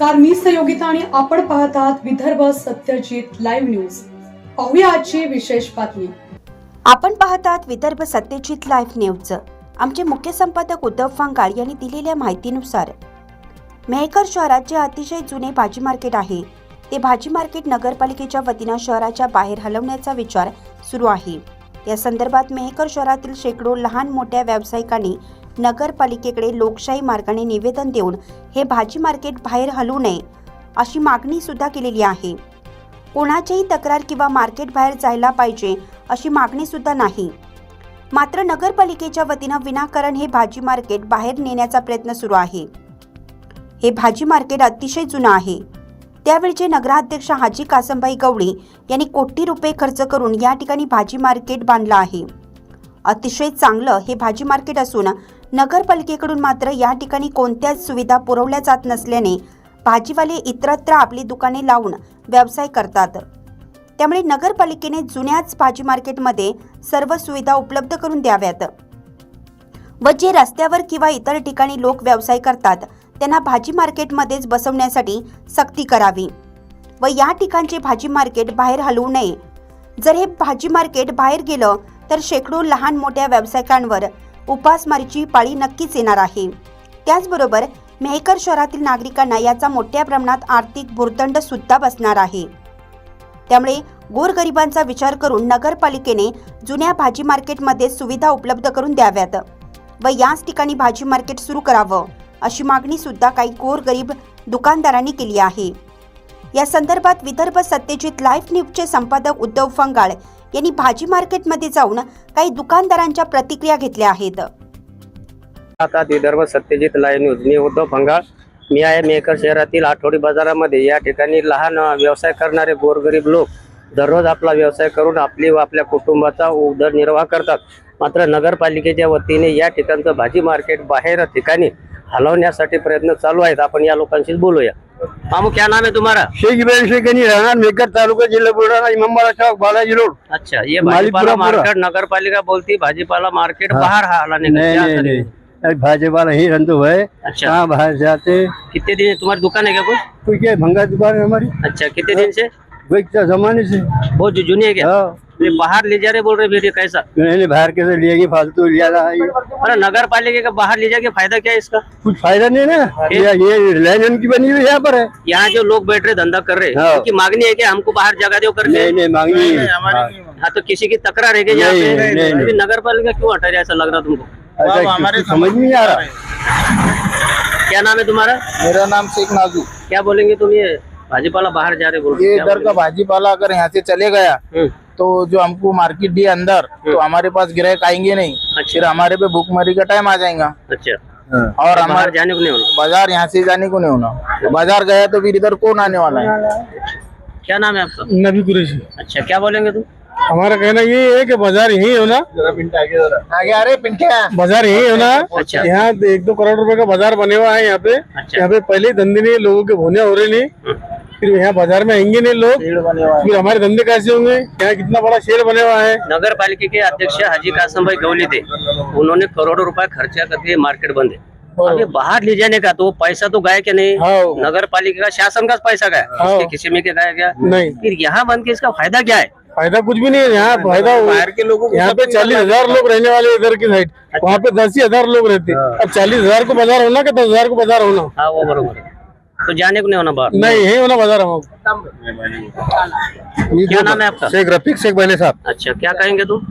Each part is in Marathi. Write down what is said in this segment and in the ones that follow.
नमस्कार मी सहयोगिता आणि आपण पाहत आहात विदर्भ सत्यजित लाईव्ह न्यूज पाहूया आजची विशेष बातमी. आपण पाहतात विदर्भ सत्यजित लाईव्ह न्यूज आमचे मुख्य संपादक उद्धव फांगाळ यांनी दिलेल्या माहितीनुसार मेहकर शहरात जे अतिशय जुने भाजी मार्केट आहे ते भाजी मार्केट नगरपालिकेच्या वतीनं शहराच्या बाहेर हलवण्याचा विचार सुरू आहे. या संदर्भात मेहकर शहरातील शेकडो लहान मोठ्या व्यावसायिकांनी नगरपालिकेकडे लोकशाही मार्गाने निवेदन देऊन हे भाजी मार्केट बाहेर हलवू नये अशी मागणी सुद्धा केलेली आहे. कोणाचीही तक्रार किंवा मार्केट बाहेर जायला पाहिजे अशी मागणी सुद्धा नाही. मात्र नगरपालिकेच्या वतीनं विनाकारण हे भाजी मार्केट बाहेर नेण्याचा प्रयत्न सुरू आहे. हे भाजी मार्केट अतिशय जुनं आहे. त्यावेळचे नगराध्यक्ष हाजी कासमबाई गवळी यांनी कोटी रुपये खर्च करून या ठिकाणी भाजी मार्केट बांधलं आहे. अतिशय चांगलं हे भाजी मार्केट असून नगरपालिकेकडून मात्र या ठिकाणी कोणत्याच सुविधा पुरवल्या जात नसल्याने भाजीवाले इतरत्र आपली दुकाने लावून व्यवसाय करतात. त्यामुळे नगरपालिकेने जुन्याच भाजी मार्केटमध्ये सर्व सुविधा उपलब्ध करून द्याव्यात. व जे रस्त्यावर किंवा इतर ठिकाणी लोक व्यवसाय करतात त्यांना भाजी मार्केटमध्येच बसवण्यासाठी सक्ती करावी. व या ठिकाणचे भाजी मार्केट बाहेर हलवू नये. जर हे भाजी मार्केट बाहेर गेलं तर शेकडो लहान मोठ्या व्यावसायिकांवर उपासमारीची पाळी नक्कीच येणार आहे. त्याचबरोबर मेहकर शहरातील नागरिकांना याचा मोठ्या प्रमाणात आर्थिक भुर्दंड सुद्धा बसणार आहे. त्यामुळे गोरगरिबांचा विचार करून नगरपालिकेने जुन्या भाजी मार्केटमध्ये सुविधा उपलब्ध करून द्याव्यात व याच ठिकाणी भाजी मार्केट सुरू करावं अशी मागणी सुद्धा काही गोरगरीब दुकानदारांनी केली आहे. या संदर्भात विदर्भ सत्यजित लाईव्ह न्यूजचे संपादक उद्धव फंगाळ यांनी भाजी मार्केटमध्ये जाऊन काही दुकानदारांच्या प्रतिक्रिया घेतल्या आहेत. आता विदर्भ सत्यजित लाईव्ह न्यूज मी उद्धव फंगाळ मी आहे मेकर शहरातील आठवडी बाजारामध्ये. या ठिकाणी लहान व्यवसाय करणारे गोरगरीब लोक दररोज आपला व्यवसाय करून आपली व आपल्या कुटुंबाचा उदरनिर्वाह करतात. मात्र नगरपालिकेच्या वतीने या ठिकाणचं भाजी मार्केट बाहेर ठिकाणी हलवण्यासाठी प्रयत्न चालू आहेत. आपण या लोकांशी बोलूया. मामू क्या नाम है तुम्हारा? शेख इब्राहिम शेखनी रहना मेकर तालुका जिला बुलढाणा इमामबाड़ा चौक बालाजी रोड। अच्छा ये भाजीपाला। मार्केट नगरपालिका बोलती भाजीपाला मार्केट। बाहर हलाने का नहीं क्या नहीं करें? नहीं। अरे भाजपा ही रंधु है। अच्छा। बाहर जाते कितने दिन तुम्हारी दुकान है क्या कुछ? क्या भंगा दुकान है हमारी। अच्छा कितने दिन से? क्या जमाने से? बहुत जु- जुनी है क्या? हाँ। बाहर ले जा रहे बोल रहे फिर कैसा? नहीं नहीं, बाहर कैसे लिएगी फालतू लिया रहा है। अरे नगर पालिका का बाहर ले जाके फ़ायदा क्या है इसका? कुछ फ़ायदा नहीं ना? ये ये लाइन उनकी बनी हुई यहाँ पर है। यहाँ जो लोग बैठ रहे धंधा कर रहे हैं। हाँ। उनकी मांगनी है कि हमको बाहर जगह दो कर नहीं नहीं मांगी हाँ। हाँ तो किसी की तकरार है क्या नगर पालिका क्यों हटा रही है ऐसा लग रहा तुमको? ऐसा समझ नहीं आ रहा? क्या नाम है तुम्हारा? मेरा नाम शेख नाजू। क्या बोलेंगे तुम ये? भाजीपाला बाहर जा रहे बोल ये इधर का भाजीपाला अगर यहाँ से चले गया हम्म, तो जो हमको मार्केट दिए अंदर तो हमारे पास ग्राहक आएँगे नहीं। अच्छा। फिर हमारे पे भूखमरी का टाइम आ जाएगा। अच्छा। और हमारे जाने को नहीं होना। बाज़ार यहाँ से जाने को नहीं होना। बाज़ार गया तो फिर इधर कौन आने वाला है? क्या नाम है आपका? नबी कुरेशी। अच्छा क्या बोलेंगे तुम? हमारा कहना ये है कि बाज़ार यही होना। आगे आ रहे बाज़ार यही होना। अच्छा। यहाँ एक दो करोड़ रुपए का बाज़ार बने हुआ है यहाँ पे। अच्छा। यहाँ पे पहले ही धंधे नहीं लोगों के होने हो रहे नहीं। फिर यहाँ बाज़ार में आएँगे नहीं लोग। है। फिर हमारे धंधे कैसे होंगे? यहाँ कितना बड़ा शेर बने हुआ है? नगर पालिका के अध्यक्ष हाजी कासम भाई गवली थे। उन्होंने करोड़ों रुपए खर्चा करके मार्केट बंद है। ये बाहर ले जाने का तो पैसा तो गया क्या नहीं। हाँ। नगर पालिका का शासन का पैसा गया हाँ। किसी में क्या गया। नहीं। फिर यहाँ बंद के इसका फ़ायदा क्या है? फ़ायदा कुछ भी नहीं है। यहाँ फ़ायदा बाहर के लोगों को यहाँ पे चालीस हज़ार लोग रहने वाले इधर की साइड वहाँ पे दस ही हज़ार लोग रहते। हैं। अब चालीस हज़ार को बाज़ार होना कि दस हज़ार को बाज़ार होना? हाँ वो बरोबर है। तो जाने को नहीं होना बाहर। नहीं यही होना बाज़ार क्या नाम है आपका? शेख रफीक शेख साहब। अच्छा क्या कहेंगे तुम?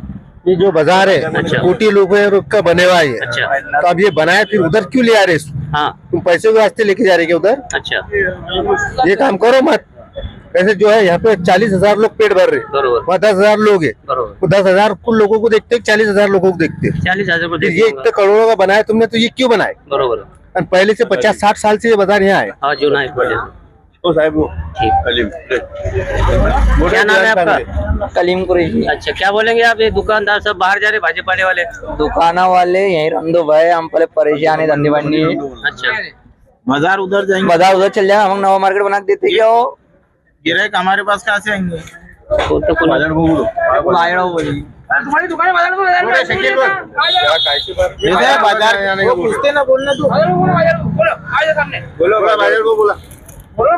ये जो बाज़ार है अच्छा। कोटी लोगों का बने हुआ है अच्छा। तो अब ये बनाया फिर उधर क्यों ले आ रहे? हाँ तुम पैसे के वास्ते लेके जा रहे उधर? अच्छा। ये काम करो मत। ऐसे जो है यहाँ पे चालीस हज़ार लोग पेट भर रहे वहाँ दस हज़ार लोग है। वो दस हज़ार कुल लोगों को देखते चालीस हज़ार लोगों को देखते चालीस हज़ार फिर ये इतने करोड़ों का बनाया तुमने तो ये क्यों बनाए? बरोबर। और पहले से पचास साठ साल से ये बाज़ार यहाँ है हाँ जो ना एक बजे ओ साहब वो क्या नाम है आपका कलीम कुरैशी अच्छा क्या बोलेंगे आप ये दुकानदार सब बाहर जा रहे भाजीपाले वाले दुकाना वाले यही रंधो भाई हम पहले परेशान है धंधे बननी अच्छा बाज़ार उधर जाएँगे बाज़ार उधर चल जाए हम नवा मार्केट बना के देते क्या हो गिराहक हमारे पास कहाँ से आएँगे? तो तो हो है वो तू बोलो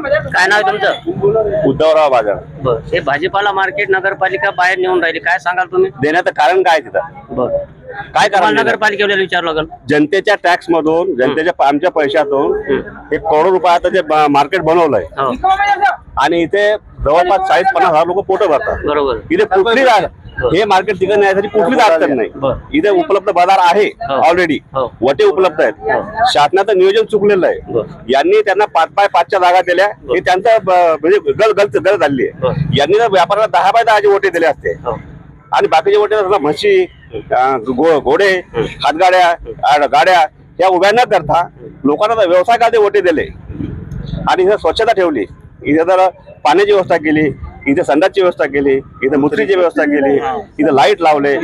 बाजार काय नाव तुमचं? उद्धवराव बाजार। बर हे भाजीपाला मार्केट नगरपालिका बाहेर नेऊन राहिली. काय सांगाल तुम्ही? देण्याचं कारण काय तिथं? बर. काय कारण नगरपालिकेवर विचारू लागल. जनतेच्या टॅक्स मधून जनतेच्या आमच्या पैशातून एक करोड रुपयाचं जे मार्केट बनवलंय. हो. आणि इथे जवळपास चाळीस पन्नास हजार लोक पोटं भरतात. बरोबर. इथे कुठली हे मार्केट तिकडे न्यायसाठी कुठलीच अडचण नाही. इथे उपलब्ध बाजार आहे हो. ऑलरेडी हो. वटे उपलब्ध आहेत. शासनाचं नियोजन चुकलेलं आहे. यांनी त्यांना पाच बाय पाचच्या जागा दिल्या. हे त्यांचं म्हणजे गल गलत गलत झाली आहे. यांनी जर व्यापाराला दहा बाय दहाचे वोटे दिले असते. हो. आणि बाकीचे वोटे म्हशी घोडे हातगाड्या गाड्या या उभ्या न करता लोकांना व्यवसाय का वोटे दिले. आणि इथं स्वच्छता ठेवली. इथे जर पाण्याची व्यवस्था केली. इथे संडासची व्यवस्था केली इथे मुत्रीची व्यवस्था केली इथे लाइट लावले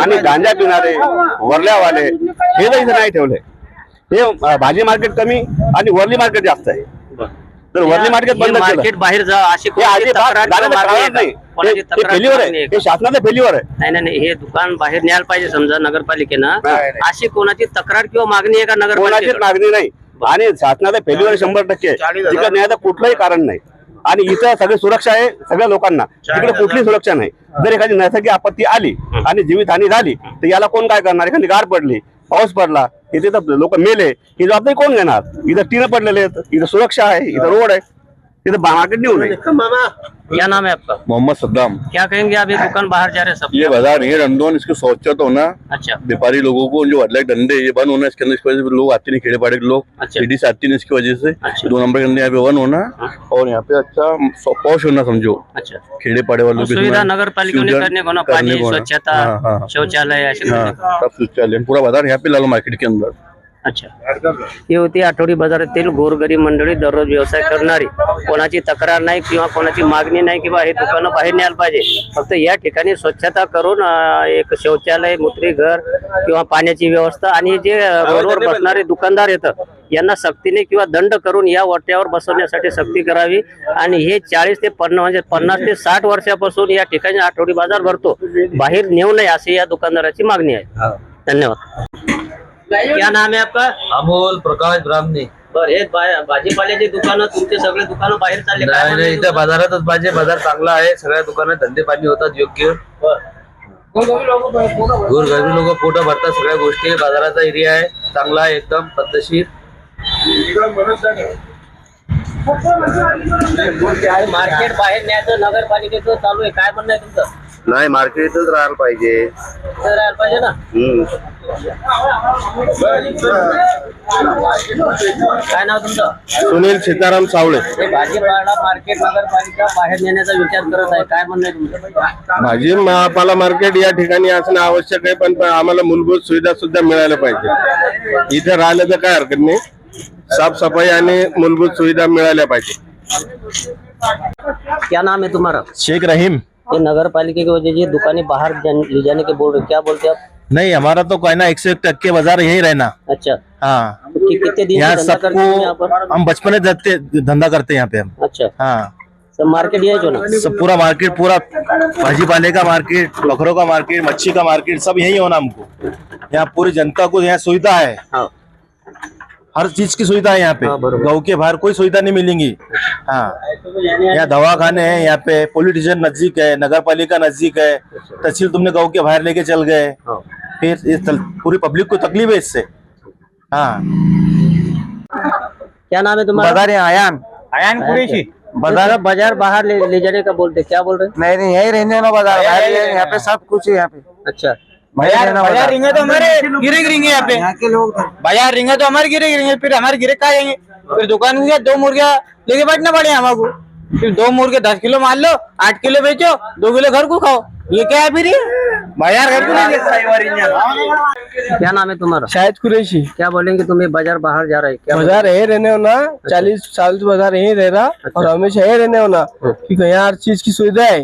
आणि गांजा पिणारे वरल्यावाले हे जर इथे नाही ठेवले. हे भाजी मार्केट कमी आणि वरली मार्केट जास्त आहे. तर वरली मार्केट बंद मार्केट बाहेर जा अशी फेल्युअर आहे? हे शासनाचं फेल्युअर आहे. नाही नाही नाही, हे दुकान बाहेर न्यायला पाहिजे समजा नगरपालिकेनं. अशी कोणाची तक्रार किंवा मागणी आहे का कोणाचीच नगरपालिकेकडे? मागणी नाही. आणि शासनाचं फेल्युअर शंभर टक्के. न्यायाचं कुठलंही कारण नाही. आणि इथं सगळी सुरक्षा आहे सगळ्या लोकांना. तिकडे कुठली सुरक्षा नाही. जर एखादी नैसर्गिक आपत्ती आली आणि जीवितहानी झाली तर याला कोण काय करणार? एखादी गार पडली पाऊस पडला इथे तर लोक मेले. ही जबाबदारी कोण घेणार? इथं टीनं पडलेले आहेत इथं सुरक्षा आहे इथं रोड आहे. तिथं मार्केट नेऊ नये क्या नाम है आपका? मोहम्मद सद्दाम। क्या कहेंगे आप ये दुकान बाहर जा रहे हैं सब? ये बाज़ार नहीं है रंडोन इसकी स्वच्छता होना अच्छा। व्यापारी लोगों को जो अलग डंडे ये बंद होना इसके अंदर इसकी वजह से लोग आते नहीं खेड़े पाड़े के लोग। अच्छा। से आती नहीं इसकी वजह से। अच्छा। दो नंबर के अंदर यहाँ पे वन होना और यहाँ पे अच्छा पौष होना समझो। अच्छा। खेड़े पाड़े वालों के सुविधा नगर पालिका को को। स्वच्छता हाँ, हाँ, हाँ को। शौचालय पूरा बाज़ार यहाँ पे लालो मार्केट के अंदर। अच्छा. ही होती आठवडी बाजारातील गोरगरीब मंडळी दररोज व्यवसाय करणारी. कोणाची तक्रार नाही किंवा कोणाची मागणी नाही किंवा हे दुकानं बाहेर न्यायला पाहिजे. फक्त या ठिकाणी स्वच्छता करून अं, एक शौचालय मूत्री घर किंवा पाण्याची व्यवस्था आणि जे रोडवर बसणारे दुकानदार येतं यांना सक्तीने किंवा दंड करून या वट्यावर बसवण्यासाठी सक्ती करावी. आणि हे चाळीस ते पन्नास म्हणजे पन्नास ते साठ वर्षापासून या ठिकाणी आठवडी बाजार भरतो. बाहेर नेऊ नये अशी या दुकानदाराची मागणी आहे. धन्यवाद. क्या नाम है आपका? अमोल प्रकाश ब्राह्मणे। बर हे भाजीपाल्याची दुकानं तुमचे सगळे दुकानं बाहेर चालले काय नाही नाही आहे इथं? बाजारातच पाहिजे बाजार चांगला आहे. सगळ्या दुकानात धंदे पाणी होतात योग्य. गोरगरबी लोक पोटं भरतात सगळ्या गोष्टी. बाजाराचा एरिया आहे चांगला आहे एकदम पद्धतशीर. मार्केट बाहेर न्यायचं नगरपालिकेचं चालू आहे. काय म्हणणं आहे तुमचं? नाही मार्केटच राहायला पाहिजे. राहायला पाहिजे ना? काय नाव तुमचं? सुनील सीताराम सावळे. हे भाजीपाला मार्केट नगरपालिका बाहेर नेण्याचा विचार करत आहे. काय म्हणणं आहे तुमचं? भाजी महापाला मार्केट या ठिकाणी असणं आवश्यक आहे पण पण आम्हाला मूलभूत सुविधा सुद्धा मिळायला पाहिजे. इथे राहिलं तर काय हरकत नाही. साफसफाई आणि मूलभूत सुविधा मिळाल्या पाहिजे. क्या नाम है तुम्हारा? शेख रहीम. ये नगर पालिका की वजह से दुकानें बाहर ले जाने के बोल रहे हो। क्या बोलते हैं आप? नहीं हमारा तो कहना एक सौ एक टक्के बाजार यही रहना। अच्छा। हाँ। तो कि- कितने दिन यहाँ करते हैं यहाँ सबको हम बचपन से धंधे करते हैं यहाँ पे हम। अच्छा। हाँ। सब मार्केट ये जो ना? सब पूरा मार्केट पूरा भाजी पाले का मार्केट बकरों का मार्केट मच्छी का मार्केट सब यही होना हमको। यहाँ पूरी जनता को यहाँ सुविधा है। हाँ। हर चीज़ की सुविधा है यहाँ पे। हाँ, गाँव के बाहर कोई सुविधा नहीं मिलेंगी। हाँ। यहाँ दवाखाने हैं यहाँ पे पुलिस स्टेशन नज़दीक है नगर पालिका नज़दीक है। तहसील तुमने गाँव के बाहर लेके चल गए। हाँ। फिर इस पूरी पब्लिक को तकलीफ़ है इससे। हाँ। क्या नाम है तुम्हारा? बाज़ार है आयान। आयान कुरेशी। बाज़ार। बाज़ार बाहर ले, ले जाने का बोलते क्या बोल रहे नहीं नहीं यही रहने बाज़ार। यहाँ पे सब कुछ है यहाँ पे। अच्छा। बाज़ार बाज़ार रिंगे तो हमारे गिरे गिरेंगे यहाँ पे। यहाँ के लोग बाज़ार रिंगे तो हमारे गिरे गिरेंगे फिर हमारे गिरे कहा जाएँगे? फिर दुकान में दो मुर्गिया लेके बैठना पड़े हमको फिर दो मुर्गे दस किलो मान लो आठ किलो बेचो दो किलो घर को खाओ। ये क्या है फिर बाज़ार घर को क्या नाम है तुम्हारा? शायद कुरेशी। क्या बोलेंगे तुम्हें बाज़ार बाहर जा रहे हैं? क्या बाज़ार यही रहने होना चालीस साल से बाज़ार यही रह रहा और हमेशा यही रहने होना क्योंकि यहाँ हर चीज़ की सुविधा है।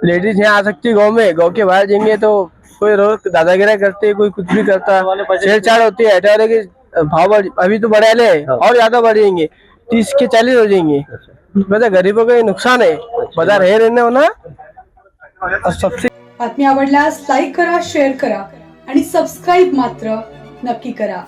लेडीज़ यहाँ आ सकती है गाँव में गाँव के बाहर जाएँगे तो कोई रोज दादागिरी करते है कोई कुछ भी करता। है छेड़छाड़ होती है अठारह के भाव अभी तो बढ़े ले और ज्यादा बढ़ेंगे तीस के चालीस हो जाएंगे। है, गरीबों का नुकसान है। बाजार यही रहने होना और सबसे बातमी आवडल्यास लाईक करा शेअर करा आणि सबस्क्राईब मात्र नक्की करा.